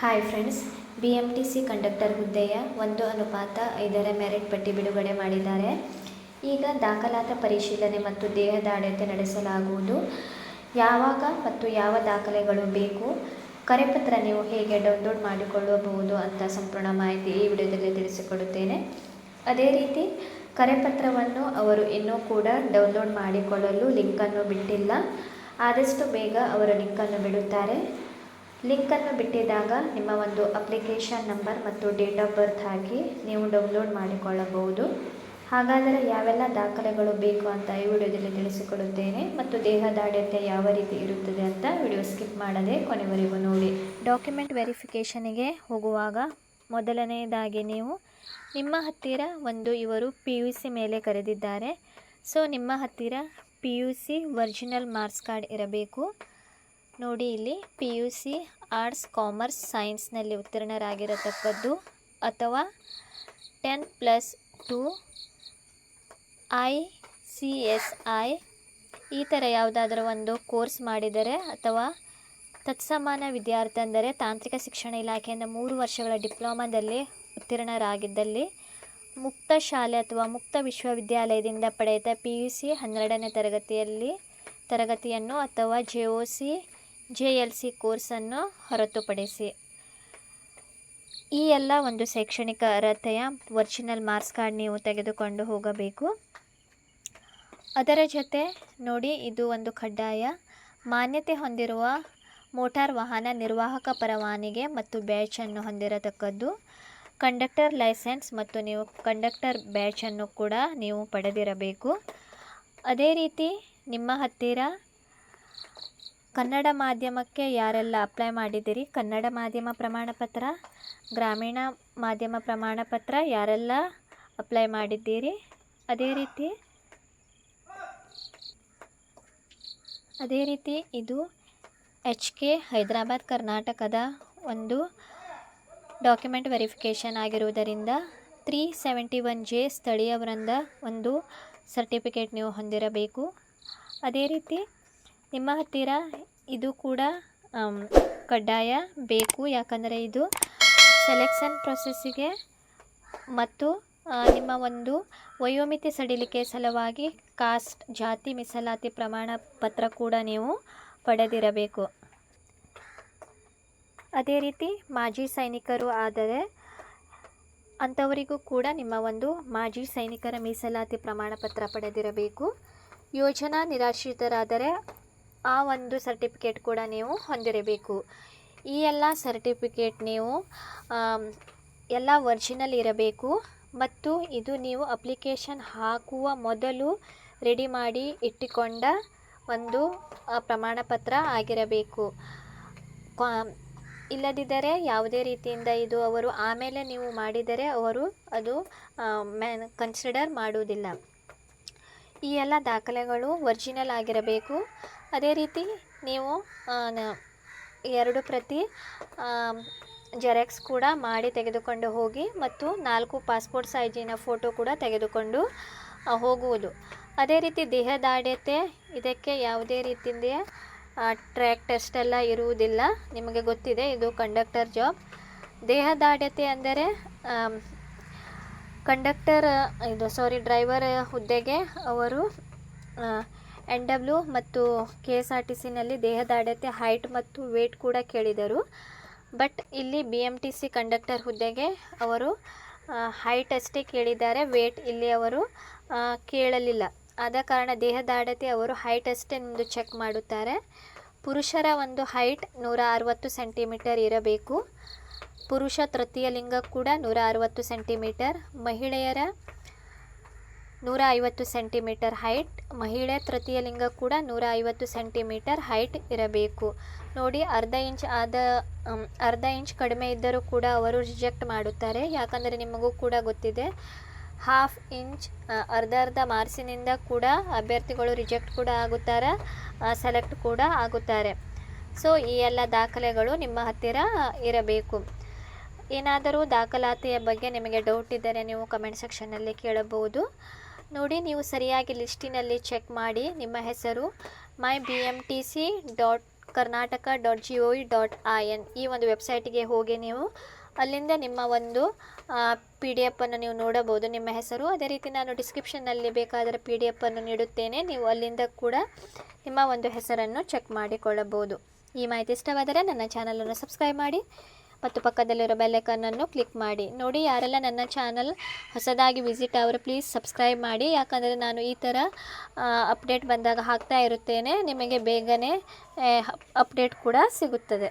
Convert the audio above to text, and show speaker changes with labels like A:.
A: Hi friends B M T C conductor ಹುದ್ದೆಯ ಒಂದು ಅನುಪಾತ ಐದರ ಮೆರಿಟ್ ಪಟ್ಟಿ ಬಿಡುಗಡೆ ಮಾಡಿದ್ದಾರೆ. ಈಗ ದಾಖಲಾತ ಪರಿಶೀಲನೆ ಮತ್ತು ದೇಹದಾಡ್ಯತೆ ನಡೆಸಲಾಗುವುದು. ಯಾವಾಗ ಮತ್ತು ಯಾವ ದಾಖಲೆಗಳು ಬೇಕು, ಕರೆಪತ್ರ ನೀವು ಹೇಗೆ ಡೌನ್ಲೋಡ್ ಮಾಡಿಕೊಳ್ಳಬಹುದು ಅಂತ ಸಂಪೂರ್ಣ ಮಾಹಿತಿ ಈ ವಿಡಿಯೋದಲ್ಲಿ ತಿಳಿಸಿಕೊಡುತ್ತೇನೆ. ಅದೇ ರೀತಿ ಕರೆಪತ್ರವನ್ನು ಅವರು ಇನ್ನೂ ಕೂಡ ಡೌನ್ಲೋಡ್ ಮಾಡಿಕೊಳ್ಳಲು ಲಿಂಕನ್ನು ಬಿಟ್ಟಿಲ್ಲ. ಆದಷ್ಟು ಬೇಗ ಅವರು ಲಿಂಕನ್ನು ಬಿಡುತ್ತಾರೆ. ಲಿಂಕನ್ನು ಬಿಟ್ಟಿದಾಗ ನಿಮ್ಮ ಒಂದು ಅಪ್ಲಿಕೇಶನ್ ನಂಬರ್ ಮತ್ತು ಡೇಟ್ ಆಫ್ ಬರ್ತ್ ಹಾಕಿ ನೀವು ಡೌನ್ಲೋಡ್ ಮಾಡಿಕೊಳ್ಳಬಹುದು. ಹಾಗಾದರೆ ಯಾವೆಲ್ಲ ದಾಖಲೆಗಳು ಬೇಕು ಅಂತ ಈ ವಿಡಿಯೋದಲ್ಲಿ ತಿಳಿಸಿಕೊಡುತ್ತೇನೆ ಮತ್ತು ದೇಹದಾಢ್ಯತೆ ಯಾವ ರೀತಿ ಇರುತ್ತದೆ ಅಂತ ವಿಡಿಯೋ ಸ್ಕಿಪ್ ಮಾಡದೆ ಕೊನೆವರೆಗೂ ನೋಡಿ. ಡಾಕ್ಯುಮೆಂಟ್ ವೆರಿಫಿಕೇಷನಿಗೆ ಹೋಗುವಾಗ ಮೊದಲನೆಯದಾಗಿ ನೀವು ನಿಮ್ಮ ಹತ್ತಿರ ಒಂದು ಇವರು ಪಿ ಯು ಸಿ ಮೇಲೆ ಕರೆದಿದ್ದಾರೆ. ಸೊ, ನಿಮ್ಮ ಹತ್ತಿರ P U C original marks card ಇರಬೇಕು. ನೋಡಿ, ಇಲ್ಲಿ P U C arts commerce ಸೈನ್ಸ್ನಲ್ಲಿ ಉತ್ತೀರ್ಣರಾಗಿರತಕ್ಕದ್ದು ಅಥವಾ ten plus two I C S I ಈ ಥರ ಯಾವುದಾದ್ರೂ ಒಂದು ಕೋರ್ಸ್ ಮಾಡಿದರೆ ಅಥವಾ ತತ್ಸಮಾನ ವಿದ್ಯಾರ್ಥಿ ಅಂದರೆ ತಾಂತ್ರಿಕ ಶಿಕ್ಷಣ ಇಲಾಖೆಯಿಂದ ಮೂರು ವರ್ಷಗಳ ಡಿಪ್ಲೊಮಾದಲ್ಲಿ ಉತ್ತೀರ್ಣರಾಗಿದ್ದಲ್ಲಿ ಮುಕ್ತ ಶಾಲೆ ಅಥವಾ ಮುಕ್ತ ವಿಶ್ವವಿದ್ಯಾಲಯದಿಂದ ಪಡೆದ ಪಿ ಯು ಸಿ ಹನ್ನೆರಡನೇ ತರಗತಿಯಲ್ಲಿ ತರಗತಿಯನ್ನು ಅಥವಾ J O C J L C ಕೋರ್ಸನ್ನು ಹೊರತುಪಡಿಸಿ. ಈ ಎಲ್ಲ ಒಂದು ಶೈಕ್ಷಣಿಕ ಅರ್ಹತೆಯ ಒರಿಜಿನಲ್ ಮಾರ್ಕ್ಸ್ ಕಾರ್ಡ್ ನೀವು ತೆಗೆದುಕೊಂಡು ಹೋಗಬೇಕು. ಅದರ ಜೊತೆ ನೋಡಿ, ಇದು ಒಂದು ಕಡ್ಡಾಯ. ಮಾನ್ಯತೆ ಹೊಂದಿರುವ ಮೋಟಾರ್ ವಾಹನ ನಿರ್ವಾಹಕ ಪರವಾನಿಗೆ ಮತ್ತು ಬ್ಯಾಚನ್ನು ಹೊಂದಿರತಕ್ಕದ್ದು. ಕಂಡಕ್ಟರ್ ಲೈಸೆನ್ಸ್ ಮತ್ತು ನೀವು ಕಂಡಕ್ಟರ್ ಬ್ಯಾಚನ್ನು ಕೂಡ ನೀವು ಪಡೆದಿರಬೇಕು. ಅದೇ ರೀತಿ ನಿಮ್ಮ ಹತ್ತಿರ ಕನ್ನಡ ಮಾಧ್ಯಮಕ್ಕೆ ಯಾರೆಲ್ಲ ಅಪ್ಲೈ ಮಾಡಿದ್ದೀರಿ? ಕನ್ನಡ ಮಾಧ್ಯಮ ಪ್ರಮಾಣ ಪತ್ರ, ಗ್ರಾಮೀಣ ಮಾಧ್ಯಮ ಪ್ರಮಾಣ ಪತ್ರ ಯಾರೆಲ್ಲ ಅಪ್ಲೈ ಮಾಡಿದ್ದೀರಿ? ಅದೇ ರೀತಿ ಅದೇ ರೀತಿ ಇದು ಎಚ್ ಕೆ ಹೈದರಾಬಾದ್ ಕರ್ನಾಟಕದ ಒಂದು ಡಾಕ್ಯುಮೆಂಟ್ ವೆರಿಫಿಕೇಷನ್ ಆಗಿರುವುದರಿಂದ ತ್ರೀ ಸೆವೆಂಟಿ ಒನ್ ಜೆ ಸ್ಥಳೀಯ ವೃಂದ ಒಂದು ಸರ್ಟಿಫಿಕೇಟ್ ನೀವು ಹೊಂದಿರಬೇಕು. ಅದೇ ರೀತಿ ನಿಮ್ಮ ಹತ್ತಿರ ಇದು ಕೂಡ ಕಡ್ಡಾಯ ಬೇಕು. ಯಾಕಂದರೆ ಇದು ಸೆಲೆಕ್ಷನ್ ಪ್ರೊಸೆಸ್ಸಿಗೆ ಮತ್ತು ನಿಮ್ಮ ಒಂದು ವಯೋಮಿತಿ ಸಡಿಲಿಕೆ ಸಲುವಾಗಿ ಕಾಸ್ಟ್, ಜಾತಿ ಮೀಸಲಾತಿ ಪ್ರಮಾಣ ಪತ್ರ ಕೂಡ ನೀವು ಪಡೆದಿರಬೇಕು. ಅದೇ ರೀತಿ ಮಾಜಿ ಸೈನಿಕರು ಆದರೆ ಅಂಥವರಿಗೂ ಕೂಡ ನಿಮ್ಮ ಒಂದು ಮಾಜಿ ಸೈನಿಕರ ಮೀಸಲಾತಿ ಪ್ರಮಾಣ ಪತ್ರ ಪಡೆದಿರಬೇಕು. ಯೋಜನಾ ನಿರಾಶ್ರಿತರಾದರೆ ಆ ಒಂದು ಸರ್ಟಿಫಿಕೇಟ್ ಕೂಡ ನೀವು ಹೊಂದಿರಬೇಕು. ಈ ಎಲ್ಲ ಸರ್ಟಿಫಿಕೇಟ್ ನೀವು ಎಲ್ಲ ಒರಿಜಿನಲ್ ಇರಬೇಕು ಮತ್ತು ಇದು ನೀವು ಅಪ್ಲಿಕೇಶನ್ ಹಾಕುವ ಮೊದಲು ರೆಡಿ ಮಾಡಿ ಇಟ್ಟುಕೊಂಡ ಒಂದು ಪ್ರಮಾಣ ಪತ್ರ ಆಗಿರಬೇಕು. ಇಲ್ಲದಿದ್ದರೆ ಯಾವುದೇ ರೀತಿಯಿಂದ ಇದು ಅವರು ಆಮೇಲೆ ನೀವು ಮಾಡಿದರೆ ಅವರು ಅದು ಕನ್ಸಿಡರ್ ಮಾಡುವುದಿಲ್ಲ. ಈ ಎಲ್ಲ ದಾಖಲೆಗಳು ಒರಿಜಿನಲ್ ಆಗಿರಬೇಕು. ಅದೇ ರೀತಿ ನೀವು ಎರಡು ಪ್ರತಿ ಜೆರಾಕ್ಸ್ ಕೂಡ ಮಾಡಿ ತೆಗೆದುಕೊಂಡು ಹೋಗಿ ಮತ್ತು ನಾಲ್ಕು ಪಾಸ್ಪೋರ್ಟ್ ಸೈಜಿನ ಫೋಟೋ ಕೂಡ ತೆಗೆದುಕೊಂಡು ಹೋಗುವುದು. ಅದೇ ರೀತಿ ದೇಹದಾಡ್ಯತೆ ಇದಕ್ಕೆ ಯಾವುದೇ ರೀತಿಯಿಂದ ಟ್ರ್ಯಾಕ್ ಟೆಸ್ಟ್ ಎಲ್ಲ ಇರುವುದಿಲ್ಲ. ನಿಮಗೆ ಗೊತ್ತಿದೆ, ಇದು ಕಂಡಕ್ಟರ್ ಜಾಬ್ ದೇಹದಾಡ್ಯತೆ ಅಂದರೆ ಕಂಡಕ್ಟರ್, ಇದು ಸಾರಿ ಡ್ರೈವರ್ ಹುದ್ದೆಗೆ ಅವರು ಎನ್ ಡಬ್ಲ್ಯೂ ಮತ್ತು ಕೆ ಎಸ್ ಆರ್ ಟಿ ಸಿನಲ್ಲಿ ದೇಹದಾಢ್ಯತೆ ಹೈಟ್ ಮತ್ತು ವೇಟ್ ಕೂಡ ಕೇಳಿದರು. ಬಟ್ ಇಲ್ಲಿ B M T C conductor ಹುದ್ದೆಗೆ ಅವರು ಹೈಟ್ ಅಷ್ಟೇ ಕೇಳಿದ್ದಾರೆ ವೇಟ್ ಇಲ್ಲಿ ಅವರು ಕೇಳಲಿಲ್ಲ. ಆದ ಕಾರಣ ದೇಹದಾಢ್ಯತೆ ಅವರು ಹೈಟ್ ಅಷ್ಟೇ ನಿಮ್ಮದು ಚೆಕ್ ಮಾಡುತ್ತಾರೆ. ಪುರುಷರ ಒಂದು ಹೈಟ್ ನೂರ ಅರವತ್ತು ಸೆಂಟಿಮೀಟರ್ ಇರಬೇಕು. ಪುರುಷ ತೃತೀಯ ಲಿಂಗ ಕೂಡ ನೂರ ಅರವತ್ತು ಸೆಂಟಿಮೀಟರ್, ಮಹಿಳೆಯರ ನೂರ ಐವತ್ತು ಸೆಂಟಿಮೀಟರ್ ಹೈಟ್, ಮಹಿಳೆ ತೃತೀಯ ಲಿಂಗ ಕೂಡ ನೂರ ಐವತ್ತು ಸೆಂಟಿಮೀಟರ್ ಹೈಟ್ ಇರಬೇಕು. ನೋಡಿ, ಅರ್ಧ ಇಂಚ್ ಆದ ಅರ್ಧ ಇಂಚ್ ಕಡಿಮೆ ಇದ್ದರೂ ಕೂಡ ಅವರು ರಿಜೆಕ್ಟ್ ಮಾಡುತ್ತಾರೆ. ಯಾಕಂದರೆ ನಿಮಗೂ ಕೂಡ ಗೊತ್ತಿದೆ, ಹಾಫ್ ಇಂಚ್ ಅರ್ಧ ಅರ್ಧ ಮಾರ್ಸಿನಿಂದ ಕೂಡ ಅಭ್ಯರ್ಥಿಗಳು ರಿಜೆಕ್ಟ್ ಕೂಡ ಆಗುತ್ತಾರೆ ಸೆಲೆಕ್ಟ್ ಕೂಡ ಆಗುತ್ತಾರೆ. ಸೊ, ಈ ಎಲ್ಲ ದಾಖಲೆಗಳು ನಿಮ್ಮ ಹತ್ತಿರ ಇರಬೇಕು. ಏನಾದರೂ ದಾಖಲಾತಿಯ ಬಗ್ಗೆ ನಿಮಗೆ ಡೌಟ್ ಇದ್ದರೆ ನೀವು ಕಮೆಂಟ್ ಸೆಕ್ಷನ್ನಲ್ಲಿ ಕೇಳಬಹುದು. ನೋಡಿ, ನೀವು ಸರಿಯಾಗಿ ಲಿಸ್ಟಿನಲ್ಲಿ ಚೆಕ್ ಮಾಡಿ. ನಿಮ್ಮ ಹೆಸರು my B M T C dot Karnataka dot G O dot I N ಈ ಒಂದು ವೆಬ್ಸೈಟಿಗೆ ಹೋಗಿ ನೀವು ಅಲ್ಲಿಂದ ನಿಮ್ಮ ಒಂದು ಪಿ ಡಿ ಎಫನ್ನು ನೀವು ನೋಡಬಹುದು. ನಿಮ್ಮ ಹೆಸರು, ಅದೇ ರೀತಿ ನಾನು ಡಿಸ್ಕ್ರಿಪ್ಷನ್ನಲ್ಲಿ ಬೇಕಾದರೆ ಪಿ ಡಿ ಎಫನ್ನು ನೀಡುತ್ತೇನೆ. ನೀವು ಅಲ್ಲಿಂದ ಕೂಡ ನಿಮ್ಮ ಒಂದು ಹೆಸರನ್ನು ಚೆಕ್ ಮಾಡಿಕೊಳ್ಳಬಹುದು. ಈ ಮಾಹಿತಿ ಇಷ್ಟವಾದರೆ ನನ್ನ ಚಾನಲನ್ನು ಸಬ್ಸ್ಕ್ರೈಬ್ ಮಾಡಿ. ಮತ್ತು ಪಕ್ಕದಲ್ಲಿರೋ ಬೆಲ್ಲೈಕನ್ನನ್ನು ಕ್ಲಿಕ್ ಮಾಡಿ. ನೋಡಿ, ಯಾರೆಲ್ಲ ನನ್ನ ಚಾನಲ್ ಹೊಸದಾಗಿ ವಿಸಿಟ್ ಅವರು ಪ್ಲೀಸ್ ಸಬ್ಸ್ಕ್ರೈಬ್ ಮಾಡಿ. ಯಾಕಂದರೆ ನಾನು ಈ ಥರ ಅಪ್ಡೇಟ್ ಬಂದಾಗ ಹಾಕ್ತಾ ಇರುತ್ತೇನೆ. ನಿಮಗೆ ಬೇಗನೆ ಅಪ್ಡೇಟ್ ಕೂಡ ಸಿಗುತ್ತದೆ.